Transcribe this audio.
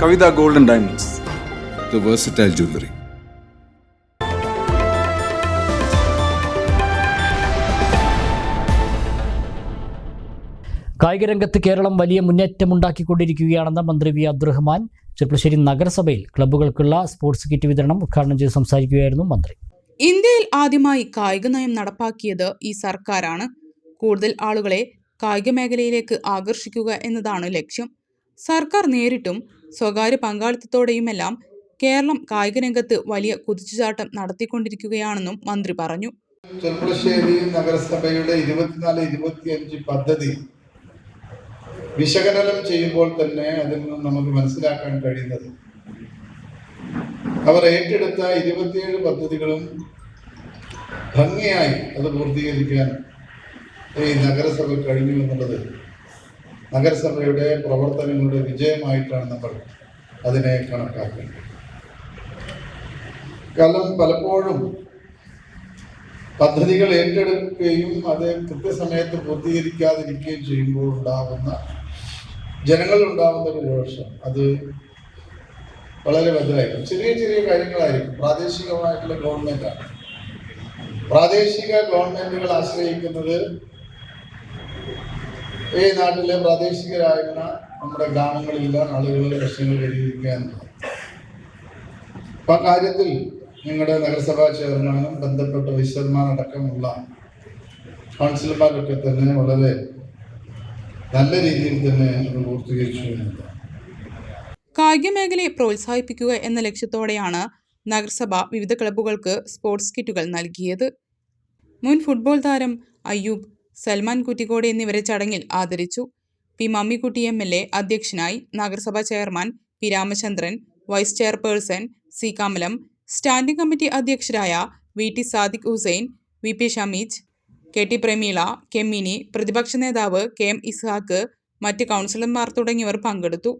Kavitha golden diamonds. The versatile jewelry. കായികരംഗത്ത് കേരളം വലിയ മുന്നേറ്റമുണ്ടാക്കിക്കൊണ്ടിരിക്കുകയാണെന്ന് മന്ത്രി വി അബ്ദുറഹ്മാൻ ചെറുപ്പശ്ശേരി നഗരസഭയിൽ ക്ലബ്ബുകൾക്കുള്ള സ്പോർട്സ് കിറ്റ് വിതരണം ഉദ്ഘാടനം ചെയ്ത് സംസാരിക്കുകയായിരുന്നു മന്ത്രി. ഇന്ത്യയിൽ ആദ്യമായി കായിക നയം നടപ്പാക്കിയത് ഈ സർക്കാരാണ്. കൂടുതൽ ആളുകളെ കായിക മേഖലയിലേക്ക് ആകർഷിക്കുക എന്നതാണ് ലക്ഷ്യം. സർക്കാർ നേരിട്ടും സ്വകാര്യ പങ്കാളിത്തത്തോടെയുമെല്ലാം കേരളം കായിക രംഗത്ത് വലിയ കുതിച്ചുചാട്ടം നടത്തിക്കൊണ്ടിരിക്കുകയാണെന്നും മന്ത്രി പറഞ്ഞു. ചെർപ്പുളശ്ശേരി നഗരസഭയുടെ ഇരുപത്തിനാല് ഇരുപത്തിയഞ്ച് പദ്ധതി വിശകലനം ചെയ്യുമ്പോൾ തന്നെ അതിൽ നിന്ന് നമുക്ക് മനസ്സിലാക്കാൻ കഴിയുന്നത്. അവർ ഏറ്റെടുത്ത ഇരുപത്തിയേഴ് പദ്ധതികളും ഭംഗിയായി അത് പൂർത്തീകരിക്കാൻ ഈ നഗരസഭ കഴിഞ്ഞു എന്നുള്ളത് നഗരസഭയുടെ പ്രവർത്തനങ്ങളുടെ വിജയമായിട്ടാണ് നമ്മൾ അതിനെ കണക്കാക്കുന്നത് കാരണം പലപ്പോഴും പദ്ധതികൾ ഏറ്റെടുക്കുകയും അത് കൃത്യസമയത്ത് പൂർത്തീകരിക്കാതിരിക്കുകയും ചെയ്യുമ്പോൾ ഉണ്ടാകുന്ന ജനങ്ങളിലുണ്ടാകുന്ന ഒരു രോഷം. അത് വളരെ വലുതായിരിക്കും. ചെറിയ ചെറിയ കാര്യങ്ങളായിരിക്കും. പ്രാദേശികമായിട്ടുള്ള ഗവൺമെന്റാണ്. പ്രാദേശിക ഗവൺമെന്റുകൾ ആശ്രയിക്കുന്നത് ഈ നാട്ടിലെ പ്രാദേശികരായിരുന്ന നമ്മുടെ ഗ്രാമങ്ങളിലുള്ള ആളുകളുടെ പ്രശ്നങ്ങൾ പരിഹരിക്കുക എന്നുള്ളത് ആ കാര്യത്തിൽ നിങ്ങളുടെ നഗരസഭാ ചെയർമാനും ബന്ധപ്പെട്ട അടക്കമുള്ള കൗൺസിലർമാരൊക്കെ തന്നെ വളരെ നല്ല രീതിയിൽ തന്നെ പൂർത്തീകരിച്ചു കായിക മേഖലയെ പ്രോത്സാഹിപ്പിക്കുക എന്ന ലക്ഷ്യത്തോടെയാണ് നഗരസഭ വിവിധ ക്ലബ്ബുകൾക്ക് സ്പോർട്സ് കിറ്റുകൾ നൽകിയത്. മുൻ ഫുട്ബോൾ താരം അയ്യൂബ് സൽമാൻ കുറ്റിക്കോട് എന്നിവരെ ചടങ്ങിൽ ആദരിച്ചു. P Mammikutty M L A അധ്യക്ഷനായി നഗരസഭാ chairman P Ramachandran vice chairperson C Kamalam standing committee അധ്യക്ഷരായ V T Sadiq Hussain V P Shameej K T Prameela K Mini പ്രതിപക്ഷ നേതാവ് കെ എം ഇസ്ഹാക്ക് മറ്റ് കൗൺസിലർമാർ തുടങ്ങിയവർ പങ്കെടുത്തു.